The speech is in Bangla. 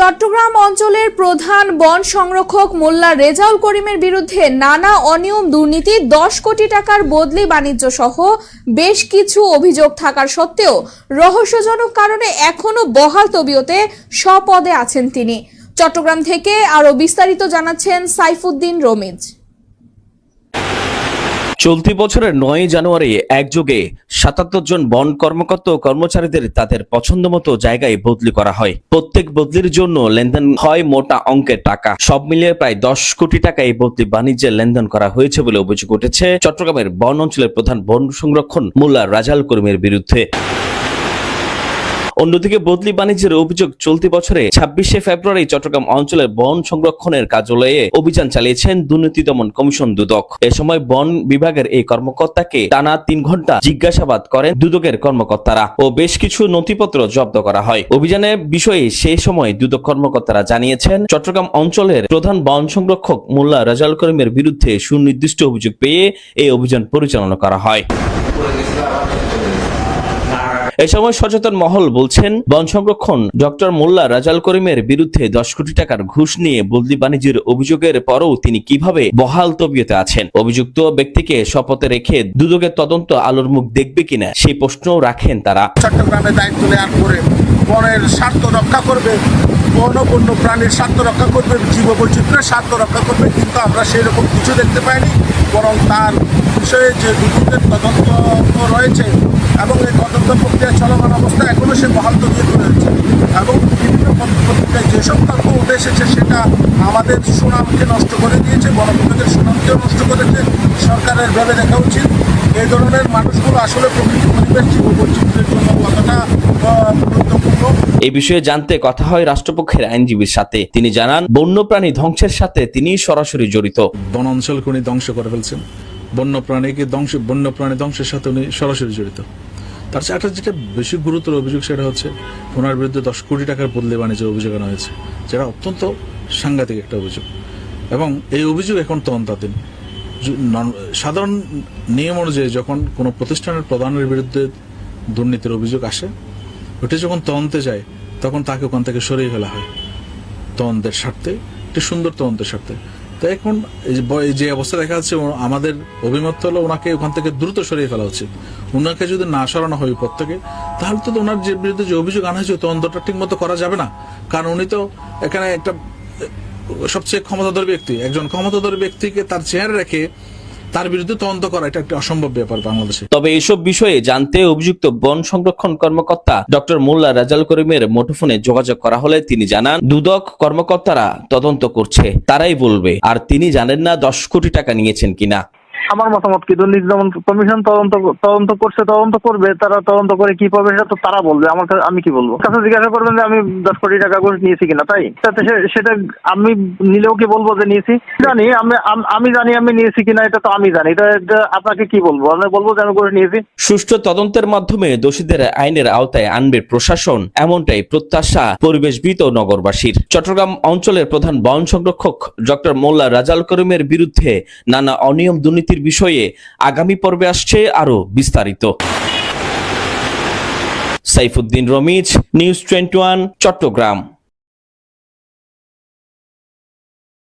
চট্টগ্রাম অঞ্চলের প্রধান বন সংরক্ষক মোল্লা রেজাউল করিমের বিরুদ্ধে নানা অনিয়ম দুর্নীতি, দশ কোটি টাকার বদলি বাণিজ্য সহ বেশ কিছু অভিযোগ থাকার সত্ত্বেও রহস্যজনক কারণে এখনও বহাল তবিয়তে স্বপদে আছেন তিনি। চট্টগ্রাম থেকে আরও বিস্তারিত জানাচ্ছেন সাইফুদ্দিন রমিজ। চলতি বছরের নয় জানুয়ারি একযোগে সাতাত্তর জন বন কর্মকর্তা ও কর্মচারীদের তাদের পছন্দ মতো জায়গায় বদলি করা হয়। প্রত্যেক বদলির জন্য লেনদেন হয় মোটা অঙ্কের টাকা। সব মিলিয়ে প্রায় দশ কোটি টাকা এই বদলি বাণিজ্যে লেনদেন করা হয়েছে বলে অভিযোগ উঠেছে চট্টগ্রামের বন অঞ্চলের প্রধান বন সংরক্ষণ মোল্লা রাজাল কর্মীর বিরুদ্ধে। অন্যদিকে বদলি বাণিজ্যের অভিযোগ চলতি বছরে ছাব্বিশে ফেব্রুয়ারি চট্টগ্রাম অঞ্চলের বন সংরক্ষণের কার্যালয়ে অভিযান চালিয়েছেন দুর্নীতি দমন কমিশন দুদক। এ সময় বন বিভাগের এই কর্মকর্তাকে টানা তিন ঘণ্টা জিজ্ঞাসাবাদ করেন দুদকের কর্মকর্তারা ও বেশ কিছু নথিপত্র জব্দ করা হয়। অভিযানের বিষয়ে সেই সময় দুদক কর্মকর্তারা জানিয়েছেন, চট্টগ্রাম অঞ্চলের প্রধান বন সংরক্ষক মোল্লা রাজাল করিমের বিরুদ্ধে সুনির্দিষ্ট অভিযোগ পেয়ে এই অভিযান পরিচালনা করা হয়। এ সময় সচেতন মহল বলছেন, বন সংরক্ষণ ডক্টর মোল্লা রাজাল করিমের বিরুদ্ধে দশ কোটি টাকার ঘুষ নিয়ে বদলি বাণিজ্যের অভিযোগের পরও তিনি কীভাবে বহাল তবিয়তে আছেন? অভিযুক্ত ব্যক্তিকে শপথে রেখে দুদকের তদন্ত আলোর মুখ দেখবে কিনা সেই প্রশ্নও রাখেন তারা। চট্টগ্রামে দায়িত্ব নেওয়ার পরে বনের স্বার্থ রক্ষা করবে, বন ও প্রাণীর স্বার্থ রক্ষা করবে, জীববৈচিত্র্যের স্বার্থ রক্ষা করবে, কিন্তু আমরা সেই রকম কিছু দেখতে পাইনি। বরং তার বিষয়ে যে দুদকের তদন্ত রয়েছে এবং এই তদন্ত প্রক্রিয়া চলমান অবস্থায় এখনও সে বহাল তবিয়ত রয়েছে এবং বিভিন্ন পত্রিকায় যেসব তথ্য উঠে এসেছে সেটা আমাদের সুনামকে নষ্ট করে দিয়েছে বিভাগের সুনামকেও নষ্ট করেছে সরকারের ভেবে দেখা উচিত। এই ধরনের মানুষগুলো আসলে প্রকৃতি পরিবেশ জীববৈচিত্র্যের জন্য কতটা গুরুত্বপূর্ণ। এই বিষয়ে জানতে কথা হয় রাষ্ট্রপক্ষের আইনজীবীর সাথে। তিনি জানান বন্যপ্রাণী ধ্বংসের সাথে তিনি সরাসরি জড়িত। বন অঞ্চলকে উনি ধ্বংস করে ফেলছেন। বন্যপ্রাণীকে ধ্বংস বন্যপ্রাণী ধ্বংসের সাথে উনি সরাসরি জড়িত। তার চেয়ে একটা যেটা বেশি গুরুতর অভিযোগ সেটা হচ্ছে ওনার বিরুদ্ধে দশ কোটি টাকার বদলে বাণিজ্যের অভিযোগ আনা হয়েছে, যেটা অত্যন্ত সাংঘাতিক একটা অভিযোগ। এবং এই অভিযোগ এখন তদন্তাধীন। সাধারণ নিয়ম অনুযায়ী যখন কোনো প্রতিষ্ঠানের প্রধানের বিরুদ্ধে দুর্নীতির অভিযোগ আসে, ওটা যখন তদন্তে যায়, তখন তাকে ওখান থেকে সরিয়ে ফেলা হয় তদন্তের স্বার্থে। একটি সুন্দর তদন্তের স্বার্থে। তো এখন এই যে অবস্থা দেখা যাচ্ছে আমাদের অভিমত হলো ওনাকে ওখান থেকে দ্রুত সরিয়ে ফেলা উচিত। ওনাকে যদি না সরানো হয় পদ থেকে, তাহলে তো ওনার যে বিরুদ্ধে যে অভিযোগ আনা হয়েছে তদন্তটা ঠিক মতো করা যাবে না। কারণ উনি তো এখানে একটা সবচেয়ে ক্ষমতাধর ব্যক্তি। একজন ক্ষমতাধর ব্যক্তিকে তার চেয়ারে রেখে তার বিরুদ্ধে তদন্ত করা, এটা একটা অসম্ভব ব্যাপার বাংলাদেশে। তবে এসব বিষয়ে জানতে অভিযুক্ত বন সংরক্ষণ কর্মকর্তা ডক্টর মোল্লা রাজাল করিমের মুঠোফোনে যোগাযোগ করা হলে তিনি জানান, দুদক কর্মকর্তারা তদন্ত করছে, তারাই বলবে, আর তিনি জানেন না দশ কোটি টাকা নিয়েছেন কিনা। আমার মতামত কি? দুর্নীতি দমন কমিশন তদন্ত তদন্ত করছে, তদন্ত করবে, তারা তদন্ত করে কি পাবে সেটা তো তারা বলবে। আমার কাছে আমি কি বলব? কাছে জিজ্ঞাসা করবেন যে আমি দশ কোটি টাকা করে নিয়েছি কিনা, তাই? সেটা আমি নিলেও কি বলব যে নিয়েছি? জানি, আমি আমি জানি আমি নিয়েছি কিনা, এটা তো আমি জানি। এটা আপনাকে কি বলব? আমি বলব যে আমি করে নিয়েছি। সুষ্ঠু তদন্তের মাধ্যমে দোষীদের আইনের আওতায় আনবে প্রশাসন, এমনটাই প্রত্যাশা পরিবেশবিদ ও নগরবাসীর। চট্টগ্রাম অঞ্চলের প্রধান বন সংরক্ষক ডক্টর মোল্লা রাজাল করিমের বিরুদ্ধে নানা অনিয়ম দুর্নীতির বিষয়ে আগামী পর্বে আসছে আরও বিস্তারিত। Saifuddin Ramiz news twenty Chattogram.